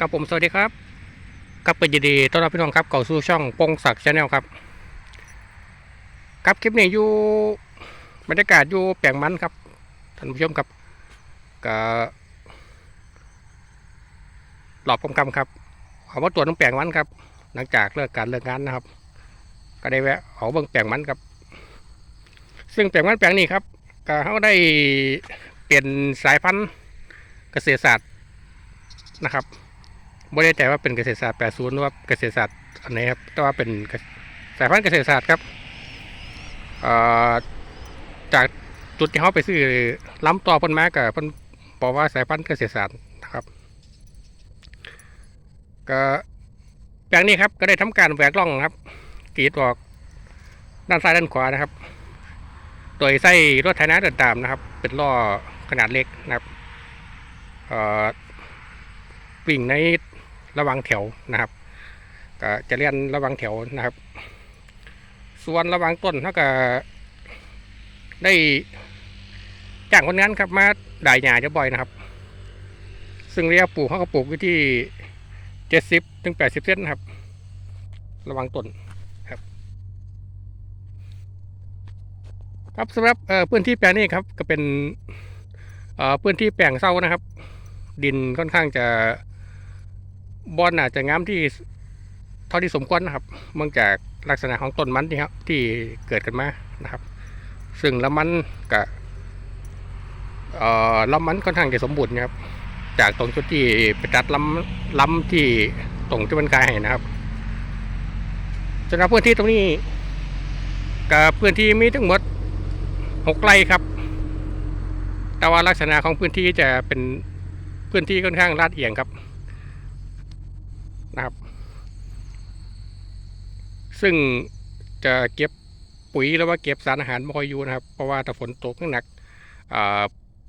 กับผมสวัสดีครับกับเป็นยินดีต้อนรับพี่น้องครับเข้าสู่ช่องปงศักดิ์ชาแนลครับครับคลิปนี้อยู่บรรยากาศอยู่แปลงมันครับท่านผู้ชมครับก็หลอบคำคำครับเอามาตรวจน้ำแปลงมันครับ หลังจากเลิกการเลิกงานนะครับ ก็ได้แวะเอาเบิ่งแปลงมันครับ ซึ่งแปลงมันแปลงนี้ครับก็เขาได้เปลี่ยนสายพันธุ์เกษตรศาสตร์นะครับ ไม่ได้ใจว่าเป็นเกษตรศาสตร์ 80 หรือว่าเกษตรศาสตร์อันไหนครับ แต่ว่าเป็นสายพันธุ์เกษตรศาสตร์ครับจากจุดที่เขาไปซื้อล้ำต่อพิ่นมากับพิ่นบอกว่าสายพันธุ์เกษตรศาสตร์นะครับ ก็แปลงนี้ครับก็ได้ทำการแหวกล่องครับกรีดออกด้านซ้ายด้านขวานะครับ โดยใส่รถไถนาเดินตามนะครับ เป็นล้อขนาดเล็กนะครับเอ่อวิ่งใน ระวังแถวนะครับก็จะเรียนระวังแถวนะครับ ส่วนระวังต้นเขาก็ได้จ้างคนงานครับมาด่ายหญ้าจะบ่อยนะครับ ซึ่งระยะปลูกเขาก็ปลูกอยู่ที่เจ็ดสิบถึงแปดสิบเซนนะครับ ระวังต้นครับ ครับสำหรับเพื้นที่แปลงนี้ครับก็เป็นเพื้นที่แปลงเศร้านะครับ ดินค่อนข้างจะ บอนอาจจะงามที่เท่าที่สมควรนะครับเนื่องจากลักษณะของต้นมันที่ครับที่เกิดกันมานะครับ ซึ่งละมันกับเอ่อละมันค่อนข้างจะสมบูรณ์นะครับ จากตรงจุดที่ไปตัดลำลำที่ตรงที่มันกายให้นะครับสำหรับพื้นที่ตรงนี้กับพื้นที่มีทั้งหมดหกไร่ครับ แต่ว่าลักษณะของพื้นที่จะเป็นพื้นที่ค่อนข้างลาดเอียงครับ นะครับ ซึ่งจะเก็บปุ๋ยหรือว่าเก็บสารอาหารไม่ค่อยอยู่นะครับ เพราะว่าถ้าฝนตกหนักอ่า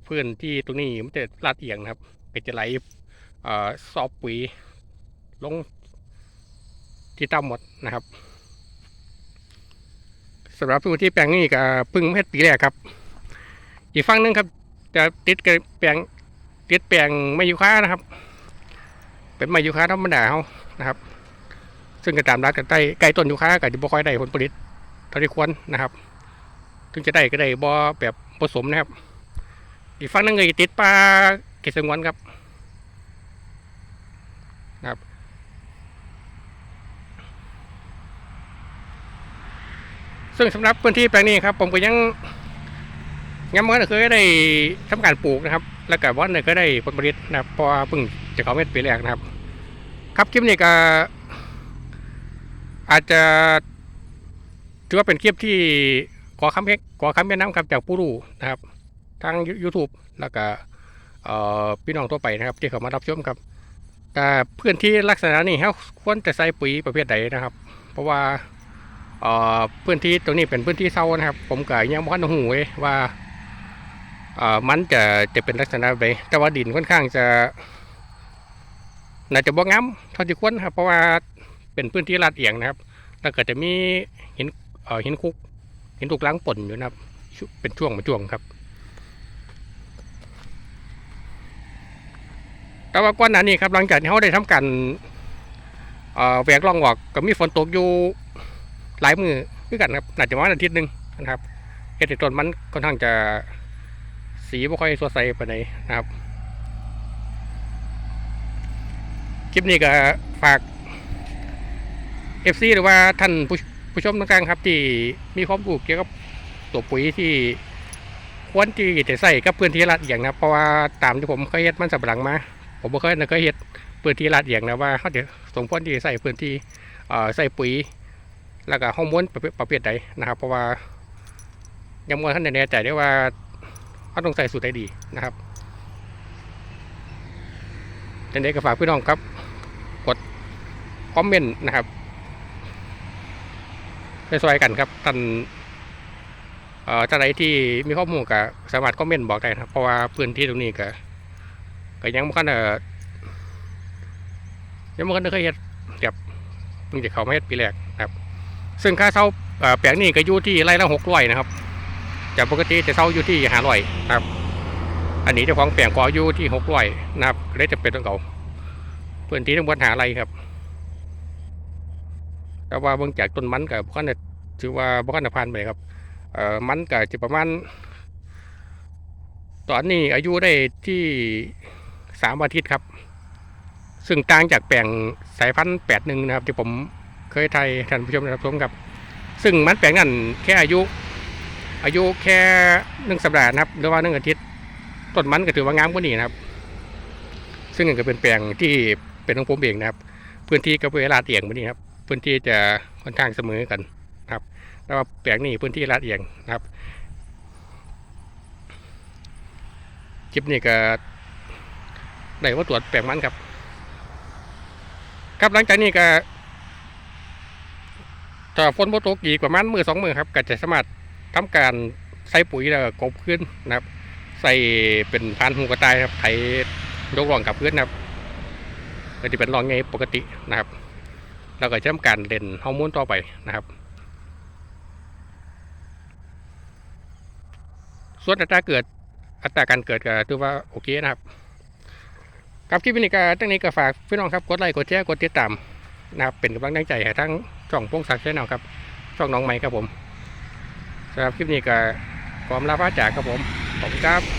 พื้นที่ตรงนี้มันจะลาดเอียงนะครับก็จะไหลอ่าสอบปุ๋ยลงที่ต่ำหมดนะครับสำหรับพื้นที่แปลงนี้ก็พิ่งเฮ็ดปีแรกครับ อีกฝั่งนึงครับ จะติดกับแปลงติดแปลงไม้ยูคานะครับ เป็นไม้ยูคาธรรมดาเขานะครับ ซึ่งก็ตามรักกันใต้ใกล้ต้นยูคาก็จะบ่ค่อยได้ผลผลิตเท่าที่ควรนะครับ ถึงจะได้ก็ได้บ่แบบผสมนะครับ อีกฝั่งนึงก็จะติดปลาเกษตรงวนครับนะครับซึ่งสำหรับพื้นที่แปลงนี้ครับ ผมก็ยังยังไม่เคยได้ทำการปลูกนะครับ แล้วก็วันนี้ก็ได้ผลผลิตนะครับพราะว่าเพิ่ง จะเขาเม็ดปีแรกนะครับ ครับคลิปนี้ก็อาจจะถือว่าเป็นคลิปที่ขอคำเพขอคำแนะนำครับจากผู้รู้นะครับ ทาง YouTube แล้วก็พี่น้องทั่วไปนะครับ ที่เขามารับชมครับ แต่พื่อนที่ลักษณะนี้เขาควรจะใส่ปุ๋ยประเภทใดนะครับ เพราะว่าพื้นที่ตรงนี้เป็นพื้นที่เศร้านะครับ ผมก็ยังไม่ทันหูเลยว่ามันจะจะเป็นลักษณะแบบแต่ว่าดินค่อนข้างจะ น่าจะบ่งามเท่าที่ควรครับเพราะว่าเป็นพื้นที่ลาดเอียงนะครับแล้วก็จะมีหินเอ่อหินคุกหินถูกล้างป่นอยู่นะครับ เป็นช่วงเป็นช่วงครับ แต่ว่าก่อนหน้านี้ครับหลังจากที่เขาได้ทำการเอ่อแหวกล่องออกก็มีฝนตกอยู่หลายมือด้วยกันครับน่าจะประมาณอาทิตย์หนึ่งนะครับเฮ็ดให้ต้นมันค่อนข้างจะสีไม่ค่อยสดใสไปไหนใดนะครับ ค ลิปนี้ก็ฝาก FC หรือว่าท่านผู้ผู้ชมต่างๆครับ ที่มีความรู้เกี่ยวกับตัวปุ๋ยที่ควรที่จะใส่กับพื้นที่ลาดเอียงนะเพราะว่าตามที่ผมเคยเฮ็ดมันสับหลังมา ผมบ่เคยนะเคยเฮ็ดพื้นที่ลาดเอียงนะว่าเขาจะสมควรที่ใส่พื้นที่เอ่อใส่ปุ๋ย แล้วก็ฮอร์โมนประเภทใดนะครับ เพราะว่ายังไม่ทันได้แน่ใจได้ว่าเขาต้องใส่สูตรได้ดีนะครับจังใดก็ฝากพี่น้องครับ คอมเมนต์นะครับ ไปซอยกันครับท่านเอ่อท่านใดที่มีข้อมูลก็สามารถคอมเมนต์บอกได้นะครับ เพราะว่าพื้นที่ตรงนี้ก็ก็ยังไม่ค่อยยังไม่ค่อยเคยเฮ็ดแบบเพิ่งจะเข้ามาเฮ็ดปีแรกนะครับ ซึ่งค่าเช่าแปลงนี้ก็อยู่ที่ไร่ละหกร้อยนะครับจากปกติจะเช่าอยู่ที่ห้าร้อยนะครับ อันนี้เจ้าของแปลงก็อยู่ที่หกร้อยนะครับเลยจะเป็นต้องเก่าพื้นที่ทั้งหมดหาไรครับ แต่ว่าเบื้องจากต้นมันกับพ่อนถือว่าพ่อนผ่านไปครับเอ่อมันก็จะประมาณ ตอนนี้อายุได้ที่สามอาทิตย์ครับ ซึ่งต่างจากแปลงสายพันธุ์แปดหนึ่งนะครับ ที่ผมเคยไทยท่านผู้ชมได้รับชมครับ ซึ่งมันแปลงนั้นแค่อายุ อายุแค่หนึ่งสัปดาห์นะครับ หรือว่าหนึ่งอาทิตย์ต้นมันก็ถือว่างามกว่านี้นะครับ ซึ่งก็เป็นแปลงที่เป็นของผมเองนะครับ พื้นที่ก็เวลาเอียงว่านี้ครับ พื้นที่จะค่อนข้างเสมอกันนะครับแต่ว่าแปลงนี้พื้นที่ลาดเอียงนะครับคลิปนี้ก็ได้ว่าตรวจแปลงมันครับ ครับหลังจากนี้ก็ถ้าฝนบ่ตกอีกประมาณมือสองมือครับก็จะสามารถทำการใส่ปุ๋ยแล้วก็กบขึ้นนะครับ ใส่เป็นพันหูกระต่ายครับไถยกรองกับพื้นนะครับก็จะเป็นรองไงปกตินะครับ แล้วก็จะทำการเล่นฮอร์โมนต่อไปนะครับ ส่วนอัตราเกิดอัตราการเกิดก็ถือว่าโอเคนะครับครับคลิปนี้ก็ตั้งนี้ก็ฝากพี่น้องครับกดไลค์กดแชร์กดติดตามนะครับเป็นกำลังใจให้ทั้งช่องพงศักดิ์แชนแนลครับช่องน้องใหม่ครับผมสำหรับคลิปนี้ก็ขอลาพระจากครับผมขอบคุณครับ